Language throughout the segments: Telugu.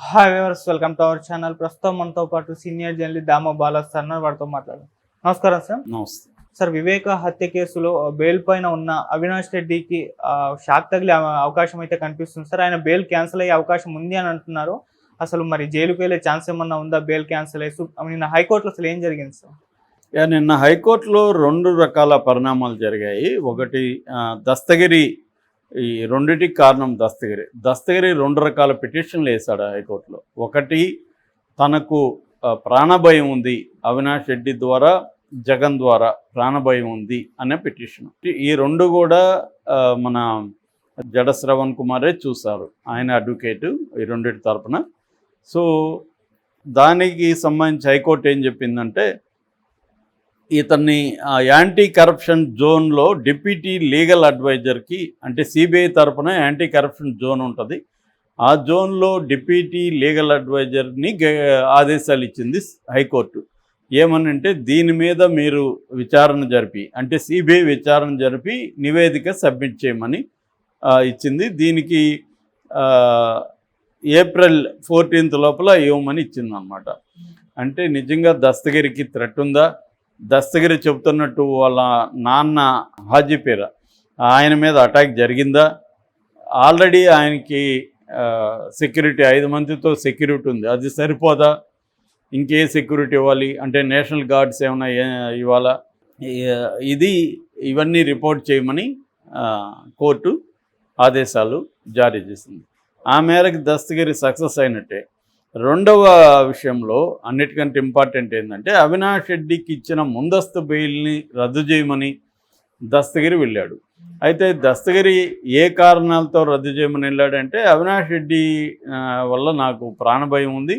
Hi viewers welcome to our channel ప్రస్తుతం మనతో పాటు senior journalist Dama Bala sir ఉన్నారు. వారితో మాట్లాడారు నమస్కారం సార్. నమస్తే. సార్ వివేక హత్య కేసులో బెయిల్ పైన ఉన్న అవినాష్ రెడ్డికి షాక్ తగిలే అవ- అవకాశం అయితే కనిపిస్తుంది సార్. ఆయన బెయిల్ క్యాన్సిల్ అయ్యే అవకాశం ఉంది అని అంటున్నారు. అసలు మరి జైలుకి వెళ్ళే ఛాన్స్ ఏమన్నా ఉందా బెయిల్ క్యాన్సిల్ అయ్యి? నిన్న హైకోర్టులో అసలు ఏం జరిగింది సార్? నిన్న హైకోర్టులో రెండు రకాల పరిణామాలు జరిగాయి. ఒకటి దస్తగిరి ఈ రెండిటికి కారణం దస్తగిరి. దస్తగిరి రెండు రకాల పిటిషన్లు వేశాడు హైకోర్టులో. ఒకటి తనకు ప్రాణభయం ఉంది. అవినాష్ రెడ్డి ద్వారా జగన్ ద్వారా ప్రాణభయం ఉంది అనే పిటిషన్. ఈ రెండు కూడా మన జడ శ్రవణ్ కుమారే చూశారు. ఆయన అడ్వకేటు ఈ రెండింటి తరపున. సో దానికి సంబంధించి హైకోర్టు ఏం చెప్పిందంటే ఇతన్ని ఆ, యాంటీ కరప్షన్ జోన్లో డిప్యూటీ లీగల్ అడ్వైజర్కి అంటే సిబిఐ తరఫున యాంటీ కరప్షన్ జోన్ ఉంటుంది. ఆ జోన్లో డిప్యూటీ లీగల్ అడ్వైజర్ని ఆదేశాలు ఇచ్చింది హైకోర్టు. ఏమని అంటే దీని మీద మీరు విచారణ జరిపి అంటే సిబిఐ విచారణ జరిపి నివేదిక సబ్మిట్ చేయమని ఇచ్చింది. దీనికి ఏప్రిల్ ఫోర్టీన్త్ లోపల ఇవ్వమని ఇచ్చింది అనమాట అంటే నిజంగా దస్తగిరికి థ్రెట్ ఉందా? దస్తగిరి చెబుతున్నట్టు వాళ్ళ నాన్న హాజీపీర ఆయన మీద అటాక్ జరిగిందా? ఆల్రెడీ ఆయనకి సెక్యూరిటీ ఐదు మందితో సెక్యూరిటీ ఉంది. అది సరిపోదా? ఇంకే సెక్యూరిటీ ఇవ్వాలి? అంటే నేషనల్ గార్డ్స్ ఏమైనా ఇవ్వాలా? ఇది ఇవన్నీ రిపోర్ట్ చేయమని కోర్టు ఆదేశాలు జారీ చేసింది. ఆ మేరకు దస్తగిరి సక్సెస్ అయినట్టే. రెండవ విషయంలో అన్నిటికంటే ఇంపార్టెంట్ ఏంటంటే అవినాష్ రెడ్డికి ఇచ్చిన ముందస్తు బెయిల్ని రద్దు చేయమని దస్తగిరి వెళ్ళాడు. అయితే దస్తగిరి ఏ కారణాలతో రద్దు చేయమని వెళ్ళాడంటే అవినాష్ రెడ్డి వల్ల నాకు ప్రాణభయం ఉంది.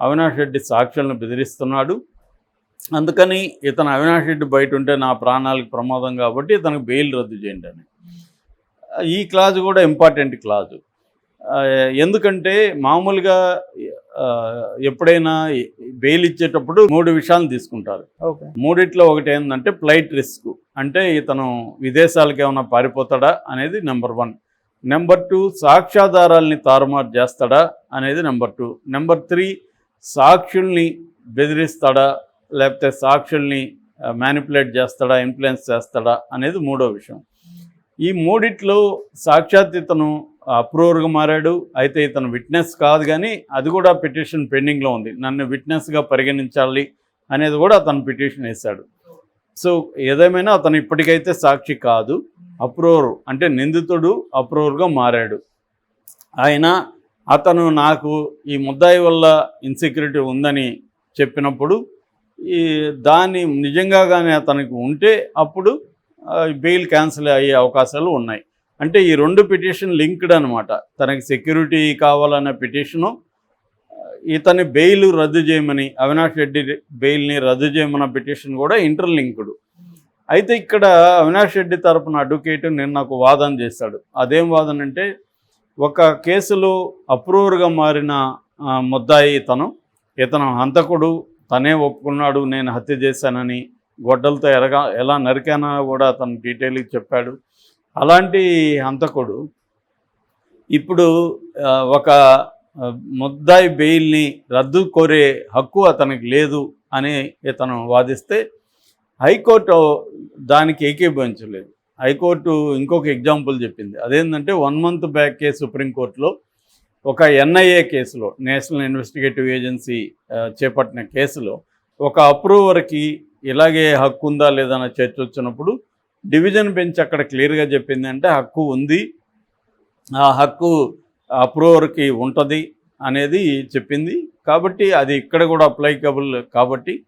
అవినాష్ రెడ్డి సాక్షులను బెదిరిస్తున్నాడు. అందుకని ఇతను అవినాష్ రెడ్డి బయట ఉంటే నా ప్రాణాలకు ప్రమాదం కాబట్టి ఇతనికి బెయిల్ రద్దు చేయండి అని. ఈ క్లాజ్ కూడా ఇంపార్టెంట్ క్లాజు. ఎందుకంటే మామూలుగా ఎప్పుడైనా బెయిల్ ఇచ్చేటప్పుడు మూడు విషయాలు తీసుకుంటారు. మూడిట్లో ఒకటి ఏంటంటే ఫ్లైట్ రిస్క్. అంటే ఇతను విదేశాలకు ఏమైనా పారిపోతాడా అనేది నెంబర్ వన్. నెంబర్ టూ సాక్ష్యాధారాల్ని తారుమారు చేస్తాడా అనేది నెంబర్ టూ. నెంబర్ త్రీ సాక్షుల్ని బెదిరిస్తాడా లేకపోతే సాక్షుల్ని మ్యానిపులేట్ చేస్తాడా ఇన్ఫ్లుయెన్స్ చేస్తాడా అనేది మూడో విషయం. ఈ మూడిట్లో సాక్షాత్ ఇతను అప్రూవర్గా మారాడు. అయితే ఇతను విట్నెస్ కాదు కానీ అది కూడా పిటిషన్ పెండింగ్లో ఉంది. నన్ను విట్నెస్గా పరిగణించాలి అనేది కూడా అతను పిటిషన్ వేశాడు. సో ఏదేమైనా అతను ఇప్పటికైతే సాక్షి కాదు. అప్రూవర్ అంటే నిందితుడు అప్రూవర్గా మారాడు. ఆయన అతను నాకు ఈ ముద్దాయి వల్ల ఇన్సెక్యూరిటీ ఉందని చెప్పినప్పుడు ఈ దాన్ని నిజంగా కానీ అతనికి ఉంటే అప్పుడు బెయిల్ క్యాన్సిల్ అయ్యే అవకాశాలు ఉన్నాయి. అంటే ఈ రెండు పిటిషన్ లింక్డ్ అనమాట తనకి సెక్యూరిటీ కావాలన్న పిటిషను ఇతని బెయిల్ రద్దు చేయమని అవినాష్ రెడ్డి బెయిల్ని రద్దు చేయమన్న పిటిషన్ కూడా ఇంటర్లింక్డ్. అయితే ఇక్కడ అవినాష్ రెడ్డి తరపున అడ్వకేట్ నేను నాకు వాదన చేశాడు. అదేం వాదన అంటే ఒక కేసులో అప్రూవర్గా మారిన ముద్దాయి ఇతను ఇతను హంతకుడు తనే ఒప్పుకున్నాడు నేను హత్య చేశానని గొడ్డలతో ఎరగా ఎలా నరికానో కూడా అతను డీటెయిల్గా చెప్పాడు. అలాంటి హంతకుడు ఇప్పుడు ఒక ముద్దాయి బెయిల్ని రద్దు కోరే హక్కు అతనికి లేదు అని ఇతను వాదిస్తే హైకోర్టు దానికి ఏకీభవించలేదు. హైకోర్టు ఇంకొక ఎగ్జాంపుల్ చెప్పింది. అదేంటంటే వన్ మంత్ బ్యాక్ కేసు సుప్రీంకోర్టులో ఒక ఎన్ఐఏ కేసులో నేషనల్ ఇన్వెస్టిగేటివ్ ఏజెన్సీ చేపట్టిన కేసులో ఒక అప్రూవర్కి ఇలాగే హక్కు ఉందా లేదా చర్చ వచ్చినప్పుడు డివిజన్ బెంచ్ అక్కడ క్లియర్గా చెప్పింది అంటే హక్కు ఉంది. ఆ హక్కు అప్రూవర్కి ఉంటుంది అనేది చెప్పింది. కాబట్టి అది ఇక్కడ కూడా అప్లైకబుల్ కాబట్టి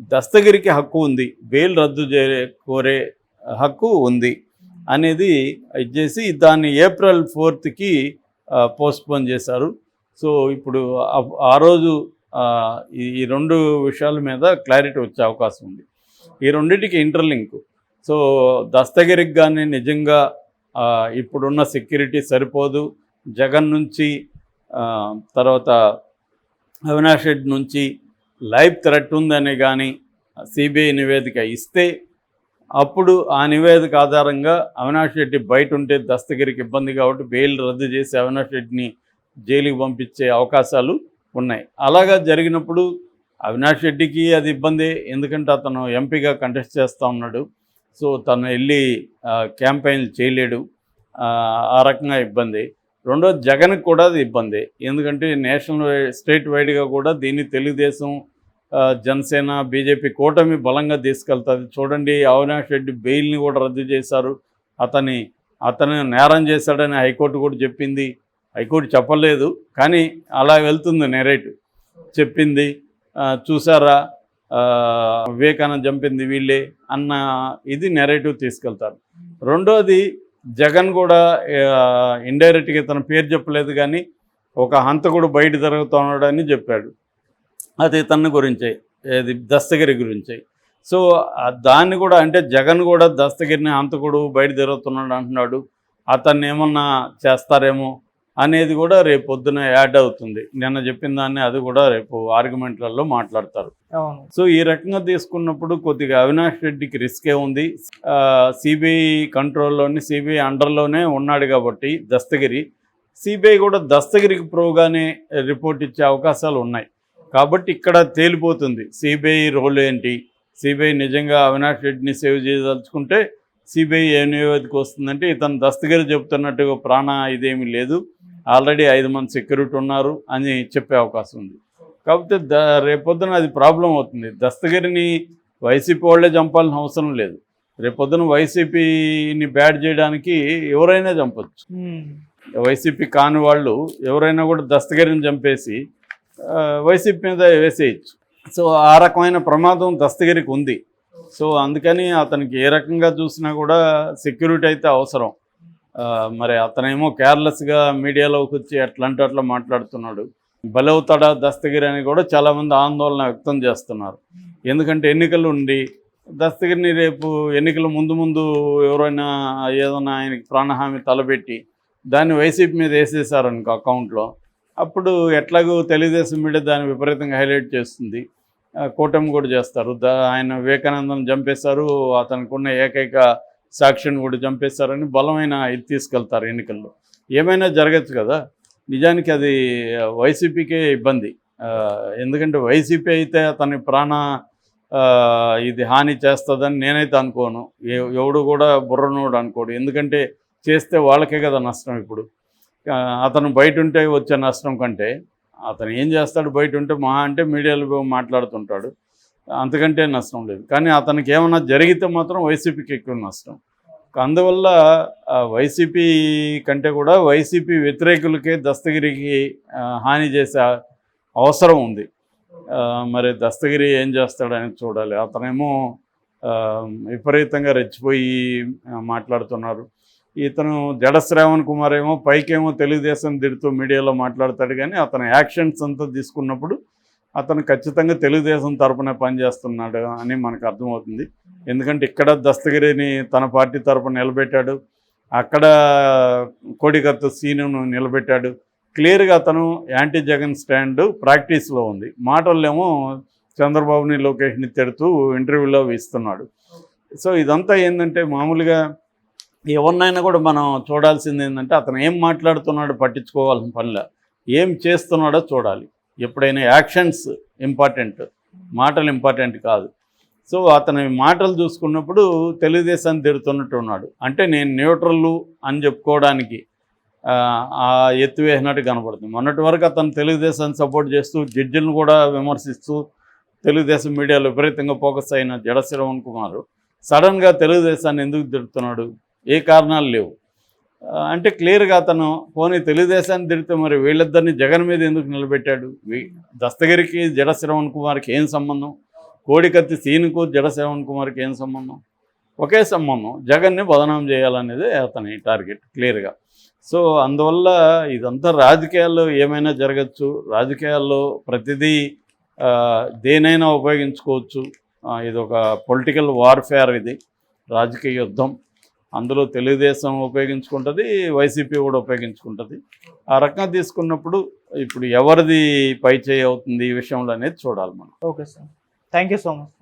దస్తగిరికి హక్కు ఉంది. బెయిల్ రద్దు చే కోరే హక్కు ఉంది అనేది ఇచ్చేసి దాన్ని ఏప్రిల్ ఫోర్త్కి పోస్ట్పోన్ చేశారు. సో ఇప్పుడు ఆ- రోజు ఈ ఈ రెండు విషయాల మీద క్లారిటీ వచ్చే అవకాశం ఉంది. ఈ రెండింటికి ఇంటర్లింక్ సో దస్తగిరికి కానీ నిజంగా ఇప్పుడున్న సెక్యూరిటీ సరిపోదు. జగన్ నుంచి తర్వాత అవినాష్ రెడ్డి నుంచి లైఫ్ థ్రెట్ ఉందని కానీ సిబిఐ నివేదిక ఇస్తే అప్పుడు ఆ నివేదిక ఆధారంగా అవినాష్ రెడ్డి బయట ఉంటే దస్తగిరికి ఇబ్బంది కాబట్టి బెయిల్ రద్దు చేసి అవినాష్ రెడ్డిని జైలుకి పంపించే అవకాశాలు ఉన్నాయి. అలాగా జరిగినప్పుడు అవినాష్ రెడ్డికి అది ఇబ్బంది. ఎందుకంటే అతను ఎంపీగా కంటెస్ట్ చేస్తూ ఉన్నాడు. సో తను వెళ్ళి క్యాంపెయిన్ చేయలేడు. ఆ, రకంగా ఇబ్బంది. రెండోది జగన్కి కూడా అది ఇబ్బంది. ఎందుకంటే నేషనల్ స్టేట్ వైడ్గా కూడా దీన్ని తెలుగుదేశం జనసేన బీజేపీ కూటమి బలంగా తీసుకెళ్తుంది. చూడండి అవినాష్ రెడ్డి బెయిల్ని కూడా రద్దు చేశారు. అతని అతను నేరం చేశాడని హైకోర్టు కూడా చెప్పింది. హైకోర్టు చెప్పలేదు. కానీ అలా వెళ్తుంది నెరేటివ్ చెప్పింది. చూసారా వివేకానంద చంపింది వీళ్ళే అన్న ఇది నెరేటివ్ తీసుకెళ్తారు. రెండోది జగన్ కూడా ఇండైరెక్ట్గా తన పేరు చెప్పలేదు కానీ ఒక హంతకుడు బయట తిరుగుతున్నాడని చెప్పాడు. అది తన గురించే ఏది దస్తగిరి గురించే. సో దాన్ని కూడా అంటే జగన్ కూడా దస్తగిరిని హంతకుడు బయట తిరుగుతున్నాడు అంటున్నాడు. అతన్ని ఏమన్నా చేస్తారేమో అనేది కూడా రేపు పొద్దున యాడ్ అవుతుంది. నిన్న చెప్పిన దాన్ని అది కూడా రేపు ఆర్గ్యుమెంట్లలో మాట్లాడతారు. సో ఈ రకంగా తీసుకున్నప్పుడు కొద్దిగా అవినాష్ రెడ్డికి రిస్కే ఉంది. సిబిఐ కంట్రోల్లోని సిబిఐ అండర్లోనే ఉన్నాడు కాబట్టి దస్తగిరి. సిబిఐ కూడా దస్తగిరికి ప్రోగానే రిపోర్ట్ ఇచ్చే అవకాశాలు ఉన్నాయి. కాబట్టి ఇక్కడ తేలిపోతుంది. సిబిఐ రోల్ ఏంటి? సిబిఐ నిజంగా అవినాష్ రెడ్డిని సేవ్ చేయదలుచుకుంటే సిబిఐ ఏ నివేదిక వస్తుందంటే ఇతను దస్తగిరి చెప్తున్నట్టుగా ప్రాణ ఇదేమీ లేదు. ఆల్రెడీ ఐదు మంది సెక్యూరిటీ ఉన్నారు అని చెప్పే అవకాశం ఉంది. కాకపోతే ద రేపొద్దున అది ప్రాబ్లం అవుతుంది. దస్తగిరిని వైసీపీ వాళ్ళే చంపాల్సిన అవసరం లేదు. రేపొద్దున వైసీపీని బ్యాడ్ చేయడానికి ఎవరైనా చంపొచ్చు. ఉమ్. వైసీపీ కాని వాళ్ళు ఎవరైనా కూడా దస్తగిరిని చంపేసి వైసీపీ మీద వేసేయచ్చు. సో ఆ రకమైన ప్రమాదం దస్తగిరికి ఉంది. సో అందుకని అతనికి ఏ రకంగా చూసినా కూడా సెక్యూరిటీ అయితే అవసరం. మరి అతనేమో కేర్లెస్గా మీడియాలోకి వచ్చి అట్లంటే అట్లా మాట్లాడుతున్నాడు. బలవుతాడా దస్తగిరి అని కూడా చాలామంది ఆందోళన వ్యక్తం చేస్తున్నారు. ఎందుకంటే ఎన్నికలు ఉండి దస్తగిరిని రేపు ఎన్నికల ముందు ముందు ఎవరైనా ఏదైనా ఆయనకి ప్రాణహామి తలబెట్టి దాన్ని వైసీపీ మీద వేసేసారనుకో అకౌంట్లో అప్పుడు ఎట్లాగో తెలుగుదేశం మీడియా దాన్ని విపరీతంగా హైలైట్ చేస్తుంది. కూటమి కూడా చేస్తారు. దా ఆయన వివేకానందం చంపేశారు అతనికి ఉన్న ఏకైక సాక్షిని కూడా చంపేస్తారని బలమైన ఇది తీసుకెళ్తారు ఎన్నికల్లో. ఏమైనా జరగచ్చు కదా? నిజానికి అది వైసీపీకే ఇబ్బంది. ఎందుకంటే వైసీపీ అయితే అతని ప్రాణ ఇది హాని చేస్తుందని నేనైతే అనుకోను. ఎవడు కూడా బుర్రనోడు అనుకోడు. ఎందుకంటే చేస్తే వాళ్ళకే కదా నష్టం ఇప్పుడు. అతను బయట ఉంటే వచ్చే నష్టం కంటే అతను ఏం చేస్తాడు బయట ఉంటే మహా అంటే మీడియాలో మాట్లాడుతుంటాడు. అంతకంటే నష్టం లేదు. కానీ అతనికి ఏమన్నా జరిగితే మాత్రం వైసీపీకి ఎక్కువ నష్టం. అందువల్ల వైసీపీ కంటే కూడా వైసీపీ వ్యతిరేకులకే దస్తగిరికి హాని చేసే అవసరం ఉంది. మరి దస్తగిరి ఏం చేస్తాడని చూడాలి. అతనేమో విపరీతంగా రెచ్చిపోయి మాట్లాడుతున్నారు. ఇతను జడ శ్రావణ్ కుమార్ ఏమో పైకేమో తెలుగుదేశం తిడుతూ మీడియాలో మాట్లాడతాడు కానీ అతని యాక్షన్స్ అంతా తీసుకున్నప్పుడు అతను ఖచ్చితంగా తెలుగుదేశం తరపున పనిచేస్తున్నాడు అని మనకు అర్థమవుతుంది. ఎందుకంటే ఇక్కడ దస్తగిరిని తన పార్టీ తరపున నిలబెట్టాడు. అక్కడ కోడికత్తు సీనును నిలబెట్టాడు. క్లియర్గా అతను యాంటీ జగన్ స్టాండ్ ప్రాక్టీస్లో ఉంది. మాటల్లేమో చంద్రబాబుని లోకేష్ని తిడుతూ ఇంటర్వ్యూలో ఇస్తున్నాడు సో ఇదంతా ఏంటంటే మామూలుగా ఎవరినైనా కూడా మనం చూడాల్సింది ఏంటంటే అతను ఏం మాట్లాడుతున్నాడో పట్టించుకోవాల్సిన పనిలే. ఏం చేస్తున్నాడో చూడాలి. ఎప్పుడైనా యాక్షన్స్ ఇంపార్టెంట్ మాటలు ఇంపార్టెంట్ కాదు. సో అతని మాటలు చూసుకున్నప్పుడు తెలుగుదేశాన్ని తిడుతున్నట్టు ఉన్నాడు. అంటే నేను న్యూట్రల్ అని చెప్పుకోవడానికి ఆ, ఎత్తు వేసినట్టు కనపడుతుంది. మొన్నటి వరకు అతను తెలుగుదేశాన్ని సపోర్ట్ చేస్తూ జడ్జిలను కూడా విమర్శిస్తూ తెలుగుదేశం మీడియాలో విపరీతంగా ఫోకస్ అయిన జడ శ్రవణ్ కుమార్ సడన్గా తెలుగుదేశాన్ని ఎందుకు తిడుతున్నాడు? ఏ కారణాలు లేవు. అంటే క్లియర్గా అతను పోనీ తెలుగుదేశాన్ని తిడితే మరి వీళ్ళిద్దరిని జగన్ మీద ఎందుకు నిలబెట్టాడు? దస్తగిరికి జడ శ్రవణ్ కుమార్కి ఏం సంబంధం? కోడికత్తి సీనుకు జడ శ్రవణ్ కుమార్కి ఏం సంబంధం? ఒకే సంబంధం. జగన్ని బదనాం చేయాలనేది అతని టార్గెట్ క్లియర్గా. సో అందువల్ల ఇదంతా రాజకీయాల్లో ఏమైనా జరగచ్చు. రాజకీయాల్లో ప్రతిదీ దేనైనా ఉపయోగించుకోవచ్చు. ఇది ఒక పొలిటికల్ వార్ఫేర్ ఇది. రాజకీయ యుద్ధం. అందులో తెలుగుదేశం ఉపయోగించుకుంటుంది వైసీపీ కూడా ఉపయోగించుకుంటుంది. ఆ రకంగా తీసుకున్నప్పుడు ఇప్పుడు ఎవరిది పైచేయి అవుతుంది ఈ విషయంలో అనేది చూడాలి మనం. Okay sir. Thank you so much.